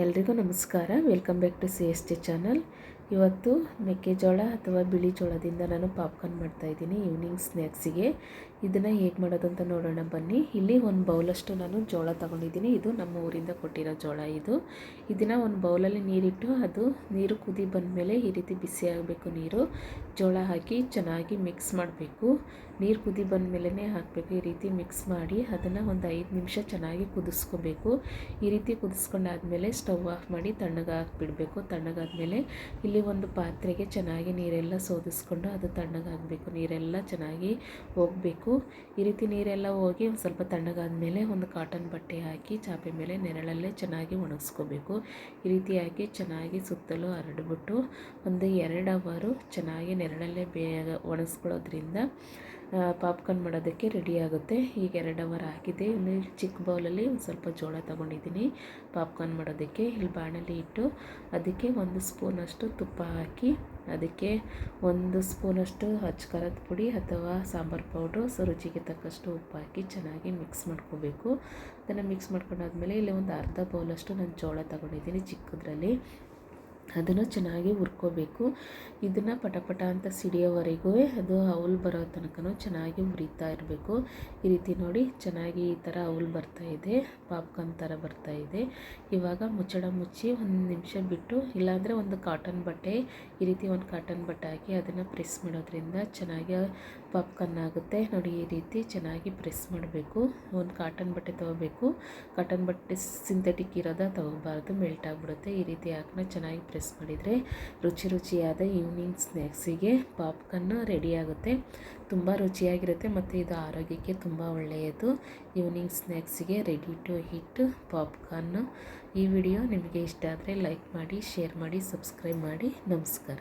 ಎಲ್ರಿಗೂ ನಮಸ್ಕಾರ. Welcome back to C S T channel ಇವತ್ತು ಮೆಕ್ಕೆಜೋಳ ಅಥವಾ ಬಿಳಿ ಜೋಳದಿಂದ ನಾನು ಪಾಪ್ಕಾರ್ನ್ ಮಾಡ್ತಾಯಿದ್ದೀನಿ ಈವ್ನಿಂಗ್ ಸ್ನ್ಯಾಕ್ಸಿಗೆ. ಇದನ್ನು ಹೇಗೆ ಮಾಡೋದು ಅಂತ ನೋಡೋಣ ಬನ್ನಿ. ಇಲ್ಲಿ ಒಂದು ಬೌಲಷ್ಟು ನಾನು ಜೋಳ ತಗೊಂಡಿದ್ದೀನಿ. ಇದು ನಮ್ಮ ಊರಿಂದ ಕೊಟ್ಟಿರೋ ಜೋಳ ಇದು. ಇದನ್ನು ಒಂದು ಬೌಲಲ್ಲಿ ನೀರಿಟ್ಟು ಅದು ನೀರು ಕುದಿ ಬಂದಮೇಲೆ ಈ ರೀತಿ ಬಿಸಿ ಆಗಬೇಕು ನೀರು. ಜೋಳ ಹಾಕಿ ಚೆನ್ನಾಗಿ ಮಿಕ್ಸ್ ಮಾಡಬೇಕು. ನೀರು ಕುದಿ ಬಂದ ಮೇಲೇ ಹಾಕಬೇಕು. ಈ ರೀತಿ ಮಿಕ್ಸ್ ಮಾಡಿ ಅದನ್ನು ಒಂದು ಐದು ನಿಮಿಷ ಚೆನ್ನಾಗಿ ಕುದಿಸ್ಕೋಬೇಕು. ಈ ರೀತಿ ಕುದಿಸ್ಕೊಂಡಾದ್ಮೇಲೆ ಸ್ಟವ್ ಆಫ್ ಮಾಡಿ ತಣ್ಣಗೆ ಹಾಕ್ಬಿಡಬೇಕು ತಣ್ಣಗಾದ್ಮೇಲೆ ಇಲ್ಲಿ ಒಂದು ಪಾತ್ರೆಗೆ ಚೆನ್ನಾಗಿ ನೀರೆಲ್ಲ ಸೋದಿಸ್ಕೊಂಡು ಅದು ತಣ್ಣಗಾಗಬೇಕು ನೀರೆಲ್ಲ ಚೆನ್ನಾಗಿ ಹೋಗಬೇಕು. ಈ ರೀತಿ ನೀರೆಲ್ಲ ಹೋಗಿ ಒಂದು ಸ್ವಲ್ಪ ತಣ್ಣಗಾದ್ಮೇಲೆ ಒಂದು ಕಾಟನ್ ಬಟ್ಟೆ ಹಾಕಿ ಚಾಪೆ ಮೇಲೆ ನೆರಳಲ್ಲೇ ಚೆನ್ನಾಗಿ ಒಣಗಿಸ್ಕೋಬೇಕು. ಈ ರೀತಿಯಾಗಿ ಚೆನ್ನಾಗಿ ಸುತ್ತಲೂ ಹರಡ್ಬಿಟ್ಟು ಒಂದು ಎರಡು ಅವರು ಚೆನ್ನಾಗಿ ನೆರಳಲ್ಲೇ ಬೇಗ ಒಣಗಿಸ್ಕೊಳ್ಳೋದ್ರಿಂದ ಪಾಪ್ಕಾರ್ನ್ ಮಾಡೋದಕ್ಕೆ ರೆಡಿ ಆಗುತ್ತೆ. ಈಗ ಎರಡು ಅವರ್ ಆಗಿದೆ. ಇನ್ನು ಚಿಕ್ಕ ಬೌಲಲ್ಲಿ ಒಂದು ಸ್ವಲ್ಪ ಜೋಳ ತೊಗೊಂಡಿದ್ದೀನಿ. ಪಾಪ್ಕಾರ್ನ್ ಮಾಡೋದಕ್ಕೆ ಇಲ್ಲಿ ಬಾಣಲಿ ಇಟ್ಟು ಅದಕ್ಕೆ ಒಂದು ಸ್ಪೂನಷ್ಟು ತುಪ್ಪ ಹಾಕಿ ಅದಕ್ಕೆ ಒಂದು ಸ್ಪೂನಷ್ಟು ಖಾರದ ಪುಡಿ ಅಥವಾ ಸಾಂಬಾರು ಪೌಡ್ರು ಸೊ ರುಚಿಗೆ ತಕ್ಕಷ್ಟು ಉಪ್ಪು ಹಾಕಿ ಚೆನ್ನಾಗಿ ಮಿಕ್ಸ್ ಮಾಡ್ಕೋಬೇಕು. ಅದನ್ನು ಮಿಕ್ಸ್ ಮಾಡ್ಕೊಂಡಾದ್ಮೇಲೆ ಇಲ್ಲಿ ಒಂದು ಅರ್ಧ ಬೌಲಷ್ಟು ನಾನು ಜೋಳ ತೊಗೊಂಡಿದ್ದೀನಿ ಚಿಕ್ಕದ್ರಲ್ಲಿ. ಅದನ್ನು ಚೆನ್ನಾಗಿ ಹುರ್ಕೋಬೇಕು. ಇದನ್ನು ಪಟಪಟ ಅಂತ ಸಿಡಿಯೋವರೆಗೂ ಅದು ಅವಲು ಬರೋ ತನಕನೂ ಚೆನ್ನಾಗಿ ಹುರಿತಾ ಇರಬೇಕು. ಈ ರೀತಿ ನೋಡಿ, ಚೆನ್ನಾಗಿ ಈ ಥರ ಅವಲು ಬರ್ತಾ ಇದೆ, ಪಾಪ್ಕಾರ್ನ್ ಥರ ಬರ್ತಾ ಇದೆ. ಇವಾಗ ಮುಚ್ಚಳ ಮುಚ್ಚಿ ಒಂದು ನಿಮಿಷ ಬಿಟ್ಟು, ಇಲ್ಲಾಂದರೆ ಒಂದು ಕಾಟನ್ ಬಟ್ಟೆ, ಈ ರೀತಿ ಒಂದು ಕಾಟನ್ ಬಟ್ಟೆ ಹಾಕಿ ಅದನ್ನು ಪ್ರೆಸ್ ಮಾಡೋದ್ರಿಂದ ಚೆನ್ನಾಗಿ ಪಾಪ್ಕಾರ್ನ್ ಆಗುತ್ತೆ. ನೋಡಿ, ಈ ರೀತಿ ಚೆನ್ನಾಗಿ ಪ್ರೆಸ್ ಮಾಡಬೇಕು. ಒಂದು ಕಾಟನ್ ಬಟ್ಟೆ ತೊಗೋಬೇಕು. ಕಾಟನ್ ಬಟ್ಟೆ ಸಿಂಥೆಟಿಕ್ ಇರೋದ ತೊಗೋಬಾರ್ದು, ಮೆಲ್ಟ್ ಆಗಿಬಿಡುತ್ತೆ. ಈ ರೀತಿ ಹಾಕ್ನ ಚೆನ್ನಾಗಿ ಪ್ರೆಸ್ ಮಾಡಿದರೆ ರುಚಿ ರುಚಿಯಾದ ಈವ್ನಿಂಗ್ ಸ್ನ್ಯಾಕ್ಸಿಗೆ ಪಾಪ್ಕಾರ್ನ್ ರೆಡಿ ಆಗುತ್ತೆ. ತುಂಬ ರುಚಿಯಾಗಿರುತ್ತೆ ಮತ್ತು ಇದು ಆರೋಗ್ಯಕ್ಕೆ ತುಂಬ ಒಳ್ಳೆಯದು. ಈವ್ನಿಂಗ್ ಸ್ನ್ಯಾಕ್ಸಿಗೆ ರೆಡಿ ಟು ಹಿಟ್ ಪಾಪ್ಕಾರ್ನ್ ಈ ವಿಡಿಯೋ ನಿಮಗೆ ಇಷ್ಟ ಆದರೆ ಲೈಕ್ ಮಾಡಿ ಶೇರ್ ಮಾಡಿ ಸಬ್ಸ್ಕ್ರೈಬ್ ಮಾಡಿ. ನಮಸ್ಕಾರ.